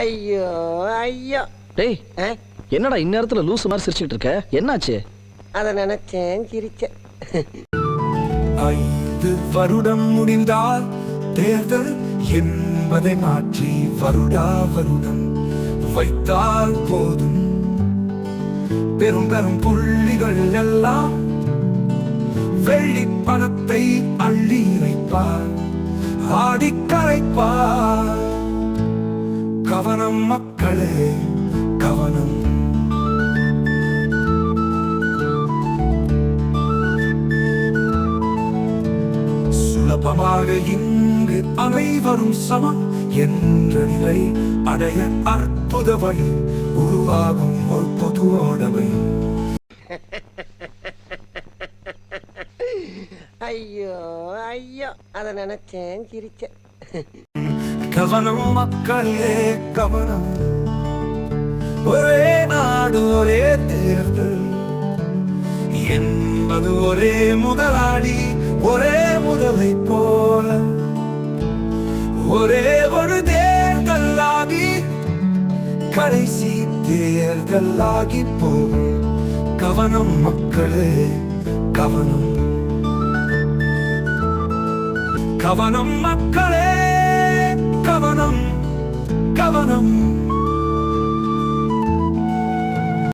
ஐயோ ஐயோ. டேய்? என்னடா இந்நேரத்துல லூசு மாதிரி சிரிச்சுக்கிட்டு இருக்க? என்னாச்சு? அதை நினைச்சேன் சிரிச்சேன். ஐந்து வருடம் முடிந்தால் தேர்தல் என்பதை மாற்றி வருடா வருடம் வைத்தால் போதும். பெரும் பெரும் புள்ளிகள் எல்லாம் வெள்ளி பணத்தை அள்ளி வைப்பார். ஆடி கரைப்பார் கவனம் மக்களே கவனம். சுலபமாக இங்கு அனைவரும் சமம் என்ற நிலை அடைய அற்புத வழி உருவாகும் ஒரு பொதுவோடவை ஐயோ ஐயோ. அதை நினைச்சேன் சிரிச்சேன். கவனம் மக்களே கவனம். ஒரே நாடு ஒரே தேர்தல். என்பது ஒரே முதலாளி ஒரே முதலை போல. ஒரே ஒரு தேர்தலாகி கடைசி தேர்தலாகி போகும். கவனம் மக்களே கவனம். கவனம் மக்களே கவனம் கவனம்